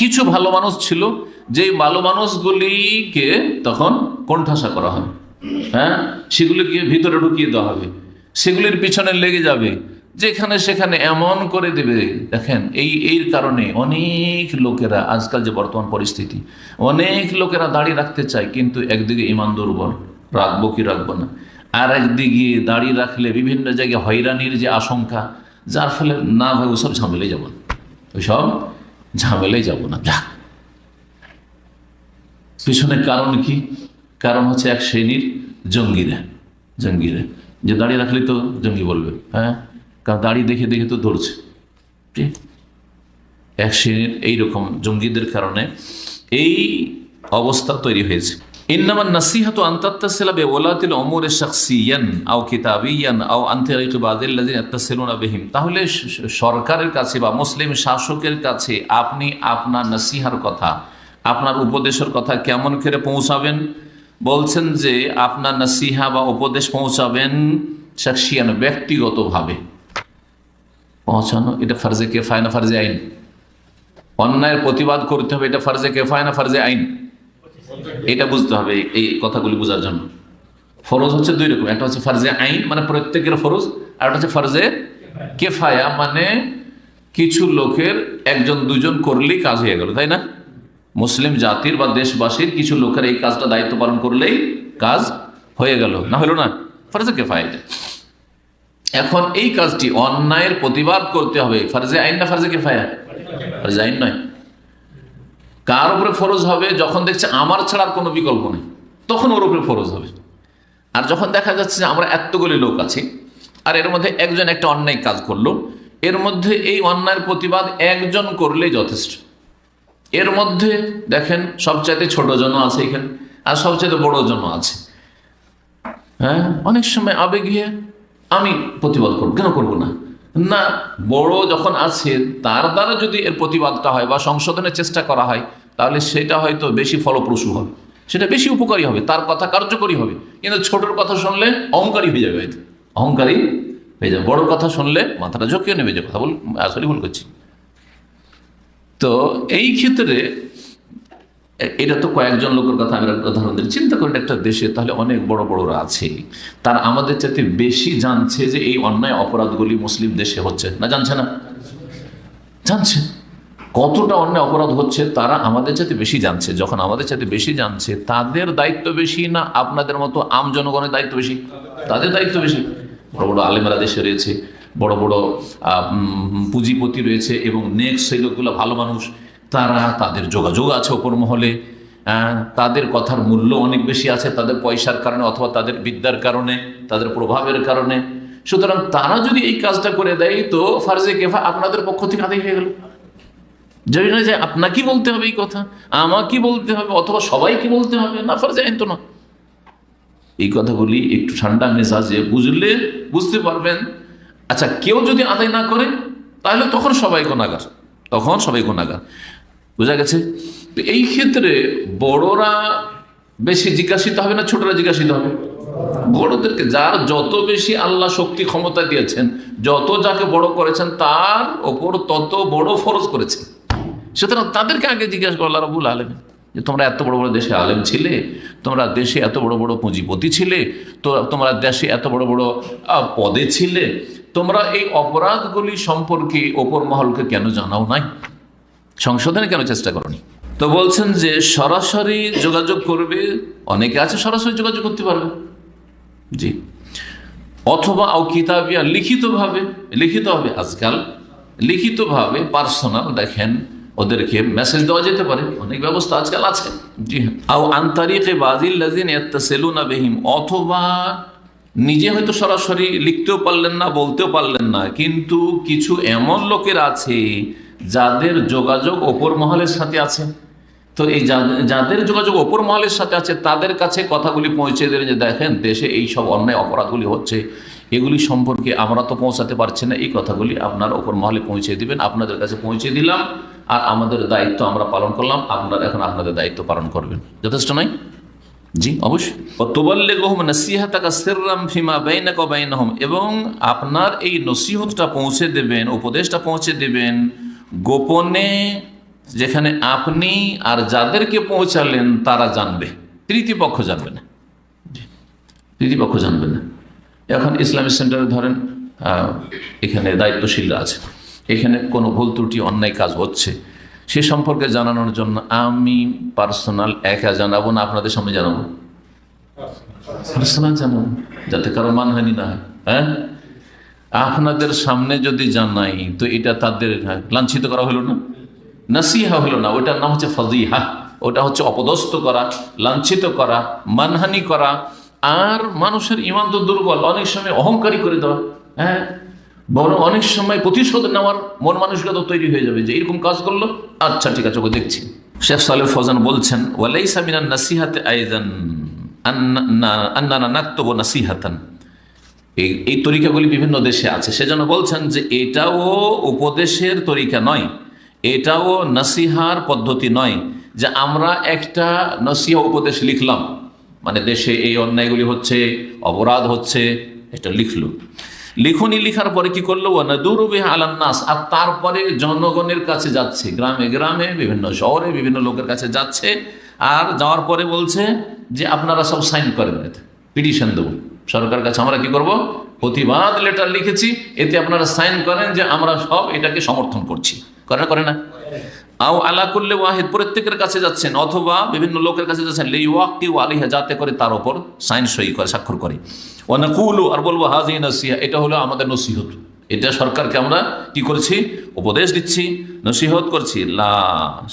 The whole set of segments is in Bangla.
কিছু ভালো মানুষ ছিল যে ভালো মানুষগুলিকে তখন কোণঠাসা করা হবে হ্যাঁ? সেগুলিকে ভিতরে ঢুকিয়ে দেওয়া হবে। সেগুলির পিছনে লেগে যাবে। যেখানে সেখানে এমন করে দেবে। দেখেন, এই, এর কারণে অনেক লোকেরা আজকাল যে বর্তমান পরিস্থিতি, অনেক লোকেরা দাঁড়িয়ে রাখতে চায়, কিন্তু একদিকে ইমান দুর্বল, রাখব কি রাখব না। আর একদিকে দাঁড়িয়ে রাখলে বিভিন্ন জায়গায় হয়রানির যে আশঙ্কা, যার ফলে না ভাই ওসব ঝামেলে যাব না। ওইসব ঝামেলাই যাব না যাক পিছনে কারণ কি? কারণ হচ্ছে এক শ্রেণির জঙ্গিরা জঙ্গিরা। যে দাঁড়িয়ে রাখলে তো জঙ্গি বলবে হ্যাঁ? কারণ দাড়ি দেখে দেখে তো ধরছে। ঠিক? এক শ্রেণির এইরকম জঙ্গিদের কারণে এই অবস্থা তৈরি হয়েছে। ইন্নামান নাসিহাত আন্তাত্তাসিলা বেওলাতিল অমর শাখসিয়ান আও কিতাবিয়ান আও আন্তারিক বাদিল্লাযিন ইয়াত্তাসিলুনা বিহিম। তাহলে সরকারের কাছে বা মুসলিম শাসকের কাছে আপনি আপনার নাসিহার কথা, আপনার উপদেশের কথা কেমন করে পৌঁছাবেন? বলছেন যে আপনার নাসিহা বা উপদেশ পৌঁছাবেন শাখসিয়ান ব্যক্তিগতভাবে। পৌঁছানো, এটা ফার্জে কেফায় না ফার্জে আইন? অন্যায়ের প্রতিবাদ করতে হবে, এটা ফার্জে কেফায় না ফার্জে আইন? এটা বুঝতে হবে এই- কথাগুলি বোঝার জন্য। ফরজ হচ্ছে দুই রকম, একটা হচ্ছে ফার্জে আইন মানে প্রত্যেকের ফরজ, আর একটা হচ্ছে ফার্জে কেফায়া মানে কিছু লোকের একজন, দুজন করলেই কাজ হয়ে গেল, তাই না? মুসলিম জাতির বা দেশবাসীর কিছু লোকের এই কাজটা দায়িত্ব পালন করলেই কাজ হয়ে গেল, না হলো না? ফার্জে কেফায়া এখন এই কাজটি অন্যায়ের প্রতিবাদ করতে হবে, ফার্জে আইন না ফার্জে কেফায়া? ফার্জে আইন নয়। কার উপরে ফরজ হবে? যখন দেখছে আমার ছাড়া আর কোনো বিকল্প নেই, তখন ওর উপরে ফরজ হবে। আর যখন দেখা যাচ্ছে যে আমরা এতগুলি লোক আছি, আর এর মধ্যে একজন একটা অন্যায় কাজ করল, এর মধ্যে এই অন্যায়ের প্রতিবাদ একজন করলেই যথেষ্ট। এর মধ্যে দেখেন সবচাইতে ছোট জন আছে এখানে, আর সবচাইতে বড় জন আছে। হ্যাঁ? অনেক সময় আবেগিয়ে আমি প্রতিবাদ করব, কেন করব না? না, বড় যখন আছে, তার দ্বারা যদি এর প্রতিবাদটা হয় বা সংশোধনের চেষ্টা করা হয়, তাহলে সেটা হয়তো বেশি ফলপ্রসূ হবে। সেটা বেশি উপকারী হবে, তার কথা কার্যকরী হবে। কিন্তু ছোটর কথা শুনলে অহংকারী হয়ে যাবে হয়তো। অহংকারী হয়ে যাবে। বড় কথা শুনলে মাথাটা ঝোঁকিয়ে নেবে যে কথা বল আসলে ভুল করছি। তো এই ক্ষেত্রে এটা তো কয়েকজন লোকের কথা আমি উদাহরণ দিই। চিন্তা করেন, একটা দেশে তাহলে অনেক বড় বড়রা আছে, তার আমাদের চাইতে বেশি জানছে যে এই অন্যায় অপরাধগুলি মুসলিম দেশে হচ্ছে না জানছে না? জানছে। কতটা অন্যায় অপরাধ হচ্ছে তারা আমাদের চাইতে বেশি জানছে। যখন আমাদের চাইতে বেশি জানছে, তাদের দায়িত্ব বেশি না আপনাদের মতো আম জনগণের দায়িত্ব বেশি? তাদের দায়িত্ব বেশি। বড় বড় আলেমেরা দেশে রয়েছে, বড় বড় পুঁজিপতি রয়েছে এবং নেক্সট সেই লোকগুলো ভালো মানুষ। তারা তাদের যোগাযোগ আছে ওপর মহলে আহ, তাদের কথার মূল্য অনেক বেশি আছে তাদের পয়সার কারণে অথবা তাদের বিদ্যার কারণে তাদের প্রভাবের কারণে। সুতরাং তারা যদি এই কাজটা করে দেয় তো ফার্জে কেফা আপনাদের পক্ষ থেকে আদায় হয়ে গেল। জানি না যে আপনাকে বলতে হবে এই কথা আমাকে বলতে হবে অথবা সবাইকে বলতে হবে না ফার্জে আইন তো না এই কথাগুলি একটু ঠান্ডা মেজাজে বুঝলে বুঝতে পারবেন। আচ্ছা কেউ যদি আদায় না করে তাহলে তখন সবাই গোনাগার তখন সবাই গোনাগার বোঝা গেছে? তো এই ক্ষেত্রে বড়রা বেশি জিজ্ঞাসিত হবে না ছোটরা জিজ্ঞাসিত হবে? বড়দেরকে যার যত বেশি আল্লাহ শক্তি ক্ষমতা দিয়েছেন, যত যাকে বড় করেছেন, তার ওপর তত বড় ফরজ করেছেন সুতরাং তাদেরকে আগে জিজ্ঞাসা করো, আল্লাহ রবুল আলম যে তোমরা এত বড় বড় দেশে আলেম ছিলে, তোমরা দেশে এত বড় বড় পুঁজিপতি ছিলে, তো তোমরা দেশে এত বড় বড় পদে ছিলে, তোমরা এই অপরাধগুলি সম্পর্কে ওপর মহলকে কেন জানাও নাই? সংশোধনে কেন চেষ্টা করনি? তো বলছেন যে সরাসরি যোগাযোগ করবে, অনেকে আছে সরাসরি যোগাযোগ করতে পারবে। জি। অথবা আও কিতাবিয়া লিখিতভাবে লিখিত হবে আজকাল, লিখিতভাবে পার্সোনাল দেখেন, ওদেরকে মেসেজ দেওয়া যেতে পারে, অনেক ব্যবস্থা আজকাল আছে। জি হ্যাঁ। আও আন্তারিকে বাজিল লাজিন সেলুনা বেহিম, অথবা নিজে হয়তো সরাসরি লিখতেও পারলেন না, বলতেও পারলেন না, কিন্তু কিছু এমন লোকের আছে যাদের যোগাযোগ ওপর মহলের সাথে আছে। তো এই যাদের যোগাযোগ ওপর মহলের সাথে আছে, তাদের কাছে কথাগুলি পৌঁছে দিলেন যে দেখেন, দেশে এই সব অন্যায় অপরাধগুলি হচ্ছে। এগুলি সম্পর্কে আমরা তো পৌঁছাতে পারছি না। এই কথাগুলি আপনার ওপর মহলে পৌঁছে দিবেন। আপনাদের কাছে পৌঁছে দিলাম আর আমাদের দায়িত্ব আমরা পালন করলাম। আপনারা এখন আপনাদের দায়িত্ব পালন করবেন। যথেষ্ট নয়? জি, অবশ্যই। তোবাল্লেগহম নসিহাতাকা সিররাম ফিমা এবং আপনার এই নসিহতটা পৌঁছে দেবেন, উপদেশটা পৌঁছে দেবেন গোপনে যেখানে আপনি আর যাদেরকে পৌঁছালেন তারা জানবে। তৃতীয় পক্ষ জানবে না। তৃতীয় পক্ষ জানবে না। এখন ইসলামিক সেন্টারে ধরেন এখানে দায়িত্বশীলরা আছে। এখানে কোনো ভুল ত্রুটি অন্যায় কাজ হচ্ছে। সে সম্পর্কে জানানোর জন্য আমি পার্সোনাল একা জানাব না আপনাদের সামনে জানাব? পার্সোনাল। জানাব যাতে কারও মানহানি না হয় হ্যাঁ? আপনাদের সামনে যদি জানাই, তো এটা তাদের লাঞ্ছিত করা হলো না? নাসিহা হলো না, ওটার নাম হচ্ছে ফজিহা। ওটা হচ্ছে অপদস্থ করা, লাঞ্ছিত করা, মানহানি করা। আর মানুষের ইমান তো দুর্বল, অনেক সময় অহংকারী করে দেওয়া হ্যাঁ? বড় অনেক সময় প্রতিশোধ নেওয়ার মন মানসিকতা তৈরি হয়ে যাবে যে, এরকম কাজ করল? আচ্ছা ঠিক আছে, ওকে দেখছি। শেখ সালেহ ফজান বলছেন, ওয়ালাইসা মিনান নাসিহাতে আইজান আন্না নাক্তব নাসিহাতান। এই এই তরিকাগুলি বিভিন্ন দেশে আছে। সেজন্য বলছেন যে এটাও উপদেশের তরিকা নয়, এটাও নসিহার পদ্ধতি নয় যে আমরা একটা নসিহা উপদেশ লিখলাম মানে দেশে এই অন্যায়গুলি হচ্ছে, অপরাধ হচ্ছে, এটা লিখলো। লিখুনি লিখার পরে কি করল? নদুরুবে আলান্নাস আর তারপরে জনগণের কাছে যাচ্ছে, গ্রামে গ্রামে বিভিন্ন শহরে বিভিন্ন লোকের কাছে যাচ্ছে, আর যাওয়ার পরে বলছে যে আপনারা সব সাইন করেন পিটিশন দেবো। সরকার কাছে আমরা কি করব? প্রতিবাদ লেটার লিখেছি। এতে আপনারা সাইন করেন যে আমরা সব এটাকে সমর্থন করছি। করে না করে না? আও আলা করলে ওয়াহিদ, প্রত্যেকের কাছে যাচ্ছেন, অথবা বিভিন্ন লোকের কাছে যাচ্ছেন, লে ওয়াক্তি আলিহা যাতে করে তার ওপর সাইন সই করে, স্বাক্ষর করে। ওয়ানাকুলু আর বলব, হাজি নসিহা, এটা হলো আমাদের নসিহত। এটা সরকারকে আমরা কি করেছি? উপদেশ দিচ্ছি, নসিহত করছি। লা,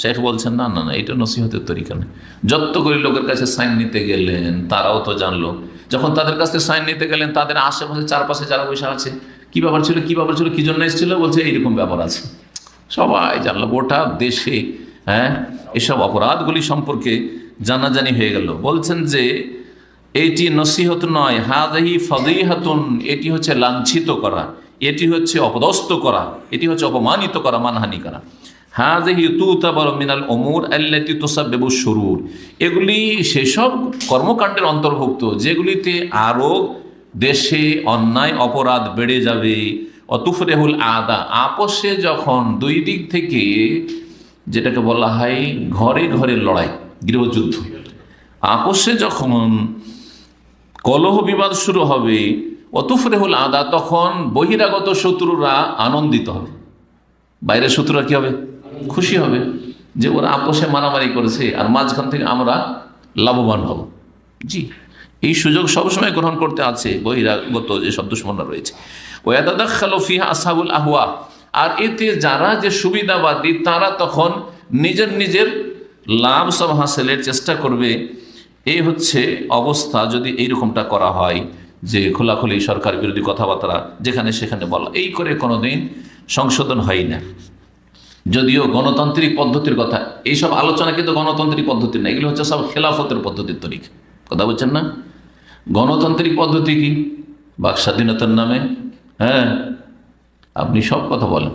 শেখ বলছেন, না না না, এটা নসিহতের তরিকা নেই যত করে লোকের কাছে সাইন নিতে গেলেন, তারাও তো জানলো। যখন তাদের কাছে সাইন নিতে গেলেন, তাদের আশেপাশে, চারপাশে যারা বসে আছে, কি ব্যাপার ছিল, কি ব্যাপার ছিল, কি জন্য এসেছিল? বলছে, এইরকম ব্যাপার আছে। সবাই জানলো, গোটা দেশে হ্যাঁ এসব অপরাধগুলি সম্পর্কে জানাজানি হয়ে গেল। বলছেন যে এইটি নসিহত নয়। হাজাহি ফদিহাতুন এটি হচ্ছে লাঞ্ছিত করা। এটি হচ্ছে অপদস্থ করা, এটি হচ্ছে অপমানিত করা, মানহানি করা। হাজাহি তুতাবর মিনাল অমুর আল্লাতি তোসাবেবু শুরুর। এগুলি সেসব কর্মকাণ্ডের অন্তর্ভুক্ত, যেগুলিতে আরও দেশে অন্যায় অপরাধ বেড়ে যাবে। অতুফরেহুল আদা, আপোষে যখন দুই দিক থেকে যেটাকে বলা হয় ঘরে ঘরে লড়াই, গৃহযুদ্ধ। আপসে যখন কলহ বিবাদ শুরু হবে অতুফরেহুল আদা, তখন বহিরাগত শত্রুরা আনন্দিত হবে। বাইরের শত্রুরা কি হবে? খুশি হবে যে ওরা আপোষে মারামারি করেছে আর মাঝখান থেকে আমরা লাভবান হব। জি, এই সুযোগ সবসময় গ্রহণ করতে আছে বহিরাগত যে সব দুশ্মনরা রয়েছে। ওয়াদাদা খালফিহা আসাবুল আহুয়া আর এতে যারা যে সুবিধাবাদী, তারা তখন নিজের নিজের লাভ সব হাসিলের চেষ্টা করবে। এই হচ্ছে অবস্থা যদি এইরকমটা করা হয়। যে খোলাখুলি সরকার বিরোধী কথাবার্তা যেখানে সেখানে বলা। এই করে কোনোদিন সংশোধন হয় না। যদিও গণতান্ত্রিক পদ্ধতির কথা, এইসব আলোচনা কিন্তু গণতান্ত্রিক পদ্ধতি না, এগুলো হচ্ছে সব খেলাফতের পদ্ধতির তরিকা। কথা বলছেন না? গণতান্ত্রিক পদ্ধতি কি? বাক স্বাধীনতার নামে হ্যাঁ? আপনি সব কথা বলেন।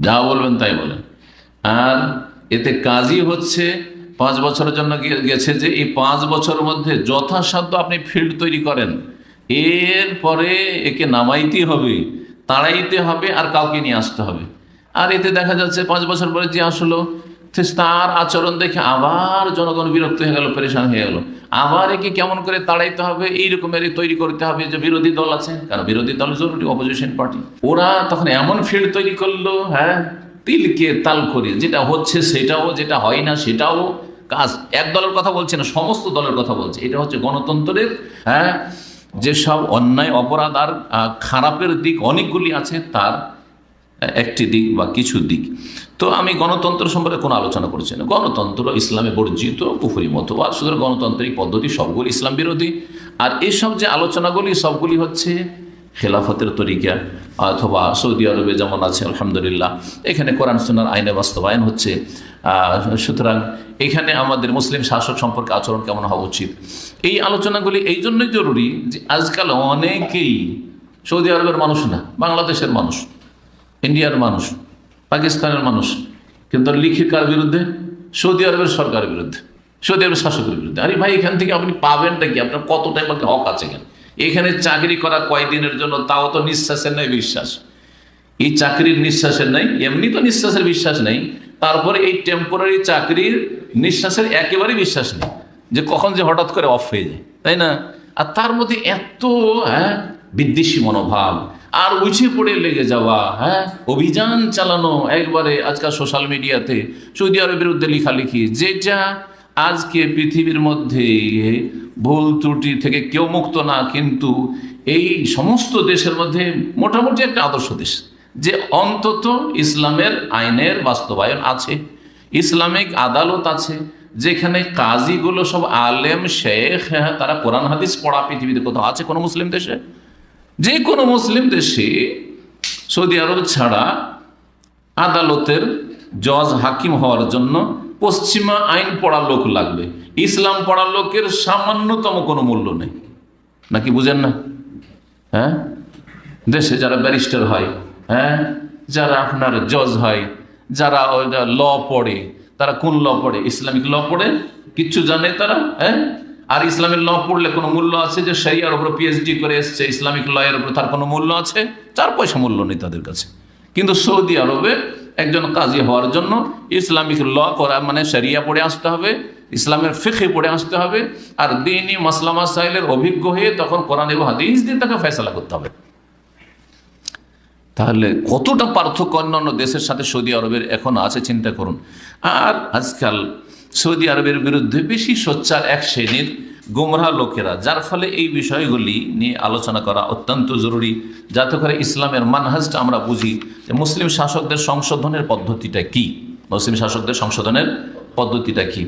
যা বলবেন তাই বলেন। আর এতে কাজই হচ্ছে পাঁচ বছরের জন্য গেছে যে এই পাঁচ বছরের মধ্যে যথাসাধ্য আপনি ফিল্ড তৈরি করেন। এরপরে একে নামাইতে হবে, তাড়াইতে হবে আর কাউকে নিয়ে আসতে হবে। আর এতে দেখা যাচ্ছে পাঁচ বছর পরে যে আসলো তার আচরণ দেখে আবার জনগণ বিরক্ত হয়ে গেল, পরেশান হয়ে গেল। আবার একে কেমন করে তাড়াইতে হবে এই রকমের তৈরি করতে হবে যে বিরোধী দল আছে, কারণ বিরোধী দল জরুরি অপোজিশন পার্টি ওরা তখন এমন ফিল্ড তৈরি করল হ্যাঁ তিলকে তাল করে যেটা হচ্ছে সেটাও, যেটা হয় না সেটাও কাজ। এক দলের কথা বলছে না, সমস্ত দলের কথা বলছে। এটা হচ্ছে গণতন্ত্রের হ্যাঁ যেসব অন্যায়, অপরাধ আর খারাপের দিক অনেকগুলি আছে, তার একটি দিক বা কিছু দিক। তো আমি গণতন্ত্র সম্পর্কে কোনো আলোচনা করছি না। গণতন্ত্র ইসলামে বর্জিত পুফুরি মতবাদ, সুতরাং গণতান্ত্রিক পদ্ধতি সবগুলি ইসলাম বিরোধী। আর এসব যে আলোচনাগুলি, সবগুলি হচ্ছে খেলাফতের তরিকা। অথবা সৌদি আরবে যেমন আছে, আলহামদুলিল্লাহ। এখানে কোরআন সুনার আইনে বাস্তবায়ন হচ্ছে। সুতরাং এখানে আমাদের মুসলিম শাসক সম্পর্কে আচরণ কেমন হওয়া উচিত? এই আলোচনাগুলি এই জন্যই জরুরি যে আজকাল অনেকেই সৌদি আরবের মানুষ না, বাংলাদেশের মানুষ, ইন্ডিয়ার মানুষ, পাকিস্তানের মানুষ, কিন্তু লিখে কার বিরুদ্ধে? সৌদি আরবের সরকারের বিরুদ্ধে, সৌদি আরবের শাসকের বিরুদ্ধে। আরে ভাই, এখান থেকে আপনি পাবেনটা কি? আপনার কত টাইম হক আছে কেন এখানে চাকরি করা কয়দিনের জন্য তাও তো নিঃশ্বাসের নয় বিশ্বাস। এই চাকরির নিঃশ্বাসের নেই এমনি তো নিঃশ্বাসের বিশ্বাস নেই, তারপরে এই টেম্পোরারি চাকরির নিঃশ্বাসের একেবারেই বিশ্বাস নেই, যে কখন যে হঠাৎ করে অফ হয়ে যায়, তাই না? আর তার মধ্যে এত হ্যাঁ বিদ্বেষী মনোভাব, আর উঠে পড়ে লেগে যাওয়া হ্যাঁ অভিযান চালানো, একবারে আজকাল সোশ্যাল মিডিয়াতে সৌদি আরবের বিরুদ্ধে লেখালেখি যেটা আজকে পৃথিবীর মধ্যে ভুল ত্রুটি থেকে কেউ মুক্ত না, কিন্তু এই সমস্ত দেশের মধ্যে মোটামুটি একটা আদর্শ দেশ, যে অন্তত ইসলামের আইনের বাস্তবায়ন আছে, ইসলামিক আদালত আছে, যেখানে কাজীগুলো সব আলেম, শেখ হ্যাঁ তারা কোরআন, হাদিস পড়া পৃথিবীতে কোথাও আছে কোনো মুসলিম দেশে? যে কোনো মুসলিম দেশে সৌদি আরব ছাড়া আদালতের জজ হাকিম হওয়ার জন্য পশ্চিমা আইন পড়ার লোক লাগবে। ইসলাম পড়ার লোকের সামান্যতম কোনো মূল্য নেই। নাকি বুঝেন না? হ্যাঁ? দেশে যারা ব্যারিস্টার হয় হ্যাঁ? যারা আপনার জজ হয়, যারা ল পড়ে, তারা কোন ল পড়ে? ইসলামিক ল পড়ে? কিচ্ছু জানে তারা হ্যাঁ? আর ইসলামের ল পড়লে কোনো মূল্য আছে যে শরিয়ার উপর পিএইচডি করে এসছে, ইসলামিক লয়ের উপর তার কোনো মূল্য আছে? চার পয়সা মূল্য নেই তাদের কাছে। কিন্তু সৌদি আরবে একজন কাজী হওয়ার জন্য ইসলামিক ল করা মানে শরিয়া পড়ে আসতে হবে, ইসলামের ফিখে পড়ে আসতে হবে, আর দিনই মাসলামা সাহেলের অভিজ্ঞ হয়ে তখন কোরআন এবং হাদিস দিয়ে তাকে ফেসলা করতে হবে। তাহলে কতটা পার্থক্য অন্যান্য দেশের সাথে সৌদি আরবের এখন আছে চিন্তা করুন। আর আজকাল সৌদি আরবের বিরুদ্ধে বেশি সোচ্চার এক শ্রেণির গোমরা লোকেরা, যার ফলে এই বিষয়গুলি নিয়ে আলোচনা করা অত্যন্ত জরুরি। যাতে করে ইসলামের মানহাজটা আমরা বুঝি যে মুসলিম শাসকদের সংশোধনের পদ্ধতিটা কি? মুসলিম শাসকদের সংশোধনের পদ্ধতিটা কি?